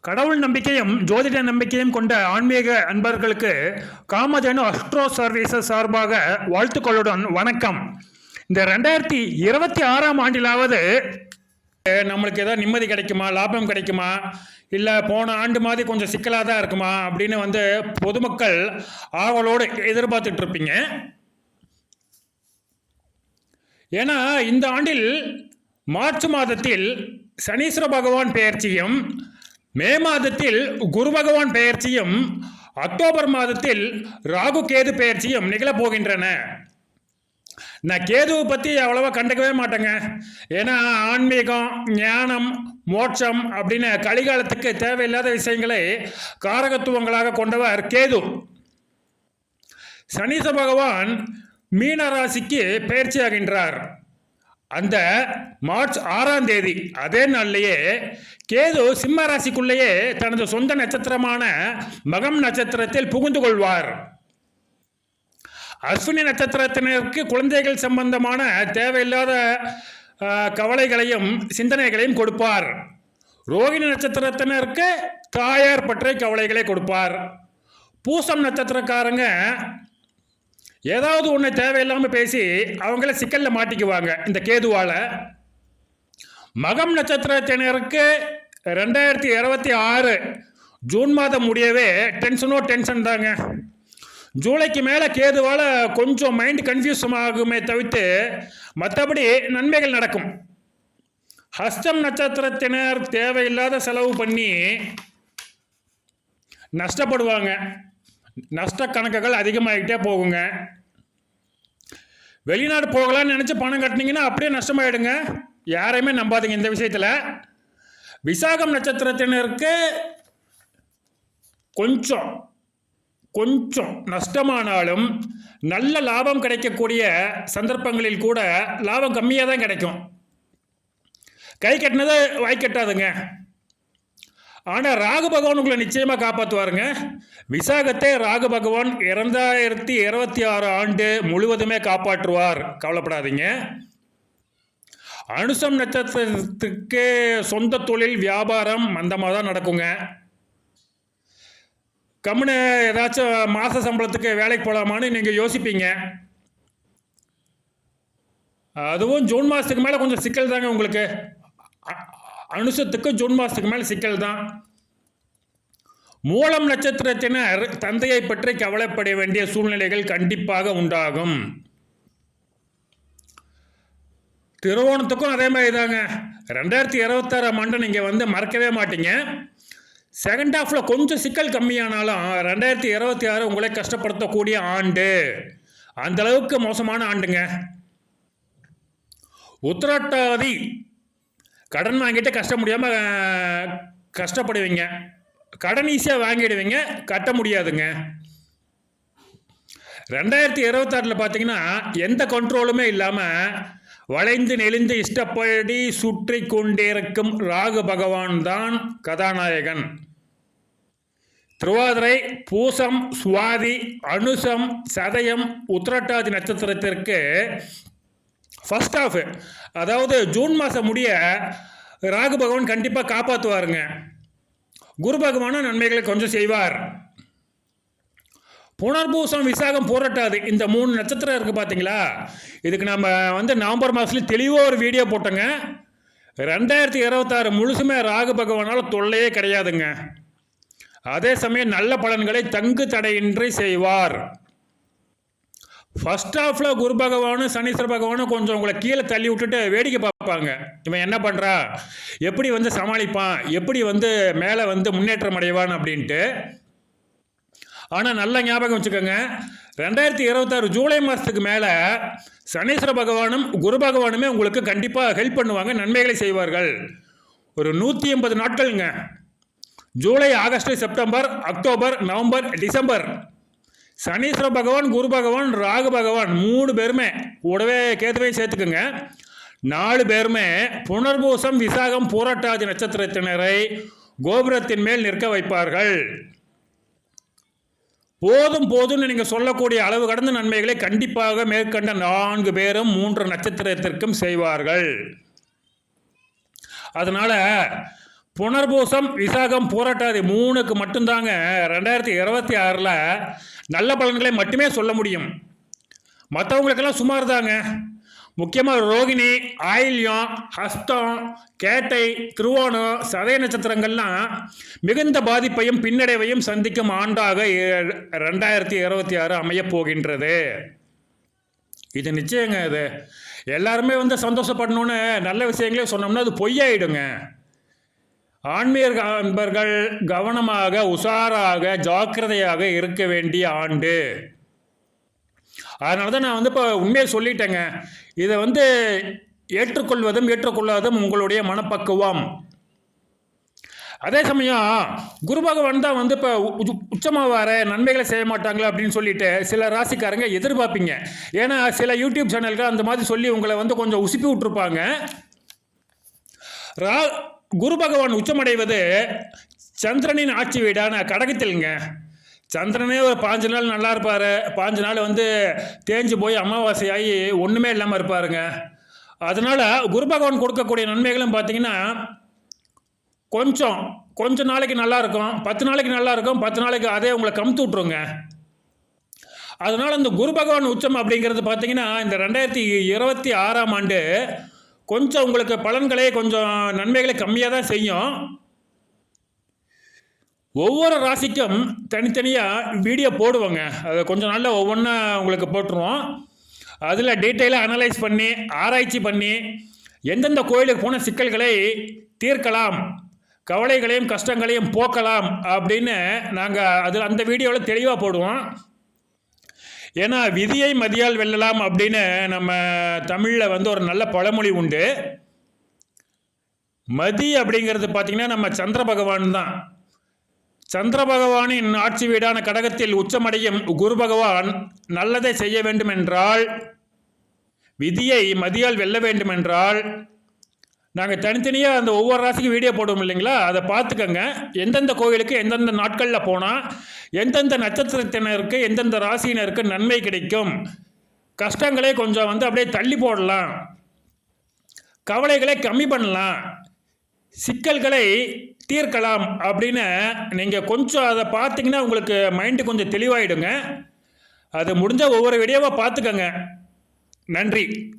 கடவுள் நம்பிக்கையும் ஜோதிட நம்பிக்கையும் கொண்ட ஆன்மீக அன்பர்களுக்கு காமதேனு அஸ்ட்ரோ சர்வீசஸ் சார்பாக வாழ்த்துக்களுடன் வணக்கம். இந்த ரெண்டாயிரத்தி இருபத்தி ஆறாம் ஆண்டிலாவது நம்மளுக்கு ஏதாவது நிம்மதி கிடைக்குமா? லாபம் கிடைக்குமா? இல்லை போன ஆண்டு மாதிரி கொஞ்சம் சிக்கலாக தான் இருக்குமா? அப்படின்னு வந்து பொதுமக்கள் ஆவலோடு எதிர்பார்த்துட்டு இருப்பீங்க. ஏன்னா இந்த ஆண்டில் மார்ச் மாதத்தில் சனீஸ்வர பகவான் பெயர்ச்சியும் மே மாதத்தில் குரு பகவான் பெயர்ச்சியும் அக்டோபர் மாதத்தில் ராகு கேது பெயர்ச்சியும் நிகழப் போகின்றன. நான் கேதுவை பற்றி அவ்வளோவா கண்டுக்கவே மாட்டேங்க. ஏன்னா ஆன்மீகம் ஞானம் மோட்சம் அப்படின்னு கலிகாலத்துக்கு தேவையில்லாத விஷயங்களை காரகத்துவங்களாக கொண்டவர் கேது. சனீச பகவான் மீனராசிக்கு பயிற்சியாகின்றார் அந்த மார்ச் ஆறாம் தேதி அதே நாள்லேயே கேது சிம்ம ராசிக்குள்ளேயே தனது சொந்த நட்சத்திரமான மகம் நட்சத்திரத்தில் புகுந்து கொள்வார். அஸ்வினி நட்சத்திரத்தினருக்கு குழந்தைகள் சம்பந்தமான தேவையில்லாத கவலைகளையும் சிந்தனைகளையும் கொடுப்பார். ரோகிணி நட்சத்திரத்தினருக்கு தாயார் பற்றிய கவலைகளை கொடுப்பார். பூசம் நட்சத்திரக்காரங்க ஏதாவது ஒன்று தேவையில்லாமல் பேசி அவங்கள சிக்கலில் மாட்டிக்குவாங்க. இந்த கேதுவால். மகம் நட்சத்திரத்தினருக்கு ரெண்டாயிரத்தி இருபத்தி ஆறு ஜூன் மாதம் முடியவே டென்ஷனோ டென்ஷன் தாங்க. ஜூலைக்கு மேலே கேதுவால் கொஞ்சம் மைண்ட் கன்ஃபியூஸ் ஆகுமே தவிர்த்து மற்றபடி நன்மைகள் நடக்கும். ஹஸ்தம் நட்சத்திரத்தினர் தேவையில்லாத செலவு பண்ணி நஷ்டப்படுவாங்க. நஷ்ட கணக்குகள் அதிகமாகிட்டே போகுங்க. வெளிநாடு போகலான்னு நினச்சி பணம் கட்டினீங்கன்னா அப்படியே நஷ்டமாயிடுங்க. யாரையுமே நம்பாதீங்க இந்த விஷயத்தில். விசாகம் நட்சத்திரத்தினருக்கு கொஞ்சம் கொஞ்சம் நஷ்டமானாலும் நல்ல லாபம் கிடைக்கக்கூடிய சந்தர்ப்பங்களில் கூட லாபம் கம்மியாக தான் கிடைக்கும். கை கட்டினது வாய் கட்டாதுங்க. ஆனால் ராகு பகவான் உங்களை நிச்சயமாக காப்பாற்றுவாருங்க விசாகத்தை ராகு பகவான் இரண்டாயிரத்தி இருபத்தி ஆறு ஆண்டு முழுவதுமே காப்பாற்றுவார். கவலைப்படாதீங்க. அனுசம் நட்சத்திரத்துக்கு சொந்த தொழில் வியாபாரம் மந்தமாக தான் நடக்குங்க. கம்முன்னு ஏதாச்சும் மாத சம்பளத்துக்கு வேலைக்கு போகலாமான்னு நீங்கள் யோசிப்பீங்க. அதுவும் ஜூன் மாதத்துக்கு மேலே கொஞ்சம் சிக்கல் தாங்க உங்களுக்கு. அனுஷத்துக்கும் அனுசத்துக்கு ஜூன் மாதத்துக்கு மேலே சிக்கல் தான் மூலம் நட்சத்திரத்தினர் தந்தையை பற்றி கவலைப்பட வேண்டிய சூழ்நிலைகள் கண்டிப்பாக உண்டாகும். திருவோணத்துக்கும் அதே மாதிரி தாங்க ரெண்டாயிரத்தி இருபத்தாறாம் ஆண்டு நீங்கள் வந்து மறக்கவே மாட்டீங்க. செகண்ட் ஹாஃபில் கொஞ்சம் சிக்கல் கம்மியானாலும் ரெண்டாயிரத்தி இருபத்தி ஆறு உங்களை கஷ்டப்படுத்தக்கூடிய ஆண்டு. அந்தளவுக்கு மோசமான ஆண்டுங்க. உத்திரட்டாதி கடன் வாங்கிட்டு கஷ்ட முடியாமல் கஷ்டப்படுவீங்க. கடன் ஈஸியாக வாங்கிடுவீங்க கட்ட முடியாதுங்க. ரெண்டாயிரத்தி இருபத்தாறில் பார்த்தீங்கன்னா எந்த கண்ட்ரோலுமே இல்லாமல் வளைந்து நெளிந்து இஷ்டப்படி சுற்றி கொண்டிருக்கும் ராகு பகவான் தான் கதாநாயகன். திருவாதிரை பூசம் சுவாதி அனுசம் சதயம் உத்திரட்டாதி நட்சத்திரத்திற்கு ஃபஸ்ட் ஆஃப் அதாவது ஜூன் மாதம் முடிய ராகு பகவான் கண்டிப்பாக காப்பாற்றுவாருங்க குரு பகவானும் நன்மைகளை கொஞ்சம் செய்வார். புனர்பூசம் விசாகம் போராட்டாது இந்த மூணு நட்சத்திரம் இருக்குது பார்த்தீங்களா இதுக்கு நம்ம வந்து நவம்பர் மாதத்துல தெளிவாக ஒரு வீடியோ போட்டோங்க. ரெண்டாயிரத்தி இருபத்தாறு முழுசுமே ராகு பகவானால் தொல்லையே கிடையாதுங்க. அதே சமயம் நல்ல பலன்களை தங்கு தடையின்றி செய்வார். ஃபர்ஸ்ட் ஹாஃபில் குரு பகவானும் சனீஸ்வர பகவானும் கொஞ்சம் உங்களை கீழே தள்ளி விட்டுட்டு வேடிக்கை பார்ப்பாங்க. இவன் என்ன பண்ணுறா எப்படி வந்து சமாளிப்பான்? எப்படி வந்து மேலே வந்து முன்னேற்றம் அடைவான் அப்படின்ட்டு. ஆனால் நல்ல ஞாபகம் வச்சுக்கோங்க. ரெண்டாயிரத்தி இருபத்தாறு ஜூலை மாதத்துக்கு மேலே சனீஸ்வர பகவானும் குரு பகவானுமே உங்களுக்கு கண்டிப்பாக ஹெல்ப் பண்ணுவாங்க நன்மைகளை செய்வார்கள். ஒரு நூற்றி எண்பது நாட்கள்ங்க. July August September October November December. Saneeswara Bhagavan Guru Bhagavan Rahu பகவான் மூணு பேருமே கூடவே கேதுவே சேர்த்துக்குங்க. நாலு பேருமே புனர்பூசம் விசாகம் பூரட்டாதி நட்சத்திரத்தினரை கோபுரத்தின் மேல் நிற்க வைப்பார்கள். போதும் போதும்னு நீங்கள் சொல்லக்கூடிய அளவு கடந்த நன்மைகளை கண்டிப்பாக மேற்கண்ட நான்கு பேரும் மூன்று நட்சத்திரத்திற்கும் செய்வார்கள். அதனால் புனர்பூசம் விசாகம் போராட்டாதி மூணுக்கு மட்டும்தாங்க. ரெண்டாயிரத்தி இருபத்தி ஆறில் நல்ல பலன்களை மட்டுமே சொல்ல முடியும். மற்றவங்களுக்கெல்லாம் சுமார் தாங்க முக்கியமாக ரோகிணி ஆயில்யம் ஹஸ்தம் கேட்டை திருவோணம் சதய நட்சத்திரங்கள்லாம் மிகுந்த பாதிப்பையும் பின்னடைவையும் சந்திக்கும் ஆண்டாக ரெண்டாயிரத்தி இருபத்தி ஆறு அமையப் போகின்றது. இது நிச்சயங்க இது. எல்லாருமே வந்து சந்தோஷப்படணும்னு நல்ல விஷயங்களே சொன்னோம்னா அது பொய்யாயிடுங்க. ஆன்மீக அன்பர்கள் கவனமாக உஷாராக ஜாக்கிரதையாக இருக்க வேண்டிய ஆண்டு. அதனால தான் நான் வந்து இப்போ உண்மையை சொல்லிட்டேங்க. இதை வந்து ஏற்றுக்கொள்வதும் ஏற்றுக்கொள்ளாததும் உங்களுடைய மனப்பக்குவம். அதே சமயம் குரு பகவான் தான் வந்து இப்போ உச்சமாக வர நன்மைகளை செய்ய மாட்டாங்களா அப்படின்னு சொல்லிட்டு சில ராசிக்காரங்க எதிர்பார்ப்பீங்க. ஏன்னா சில யூடியூப் சேனல்கள் அந்த மாதிரி சொல்லி உங்களை வந்து கொஞ்சம் உசுப்பி விட்டுருப்பாங்க. ரா குரு பகவான் உச்சமடைவது சந்திரனின் ஆட்சி வீடான கடகத்தில்ங்க. சந்திரனே ஒரு பாஞ்சு நாள் நல்லா இருப்பார். பாஞ்சு நாள் வந்து தேஞ்சு போய் அமாவாசையாகி ஒன்றுமே இல்லாமல் இருப்பாருங்க. அதனால் குரு பகவான் கொடுக்கக்கூடிய நன்மைகளும் பார்த்தீங்கன்னா கொஞ்சம் கொஞ்சம் நாளைக்கு நல்லா இருக்கும். பத்து நாளைக்கு நல்லா இருக்கும். பத்து நாளைக்கு அதே உங்களை கமுத்து விட்ருங்க அதனால் இந்த குரு பகவான் உச்சம் அப்படிங்கிறது பார்த்தீங்கன்னா இந்த ரெண்டாயிரத்தி இருபத்தி ஆறாம் ஆண்டு கொஞ்சம் உங்களுக்கு பலன்களை கொஞ்சம் நன்மைகளை கம்மியாக தான் செய்யும். ஒவ்வொரு ராசிக்கும் தனித்தனியாக வீடியோ போடுவோங்க. அது கொஞ்சம் நாளில் ஒவ்வொன்றா உங்களுக்கு போட்டுருவோம். அதில் டீட்டெயிலாக அனலைஸ் பண்ணி ஆராய்ச்சி பண்ணி எந்தெந்த கோயிலுக்கு போன சிக்கல்களை தீர்க்கலாம் கவலைகளையும் கஷ்டங்களையும் போக்கலாம் அப்படின்னு நாங்கள் அதில் அந்த வீடியோவில் தெளிவாக போடுவோம். ஏன்னா விதியை மதியால் வெல்லலாம் அப்படின்னு நம்ம தமிழில் வந்து ஒரு நல்ல பழமொழி உண்டு. மதி அப்படிங்கிறது பார்த்திங்கன்னா நம்ம சந்திர பகவான் தான். சந்திர பகவானின் ஆட்சி வீடான கடகத்தில் உச்சமடையும் குரு பகவான் நல்லதை செய்ய வேண்டுமென்றால் விதியை மதியால் வெல்ல வேண்டுமென்றால் நாங்கள் தனித்தனியாக அந்த ஒவ்வொரு ராசிக்கு வீடியோ போடுவோம் இல்லைங்களா? அதை பார்த்துக்கங்க. எந்தெந்த கோவிலுக்கு எந்தெந்த நாட்களில் போனால் எந்தெந்த நட்சத்திரத்தினருக்கு எந்தெந்த ராசியினருக்கு நன்மை கிடைக்கும்? கஷ்டங்களே கொஞ்சம் வந்து அப்படியே தள்ளி போடலாம். கவலைகளை கம்மி பண்ணலாம். சிக்கல்களை தீர்க்கலாம் அப்படின்னு நீங்கள் கொஞ்சம் அதை பார்த்தீங்கன்னா உங்களுக்கு மைண்டு கொஞ்சம் தெளிவாயிடுங்க. அது முடிஞ்ச ஒவ்வொரு வீடியோவாக பார்த்துக்கங்க. நன்றி.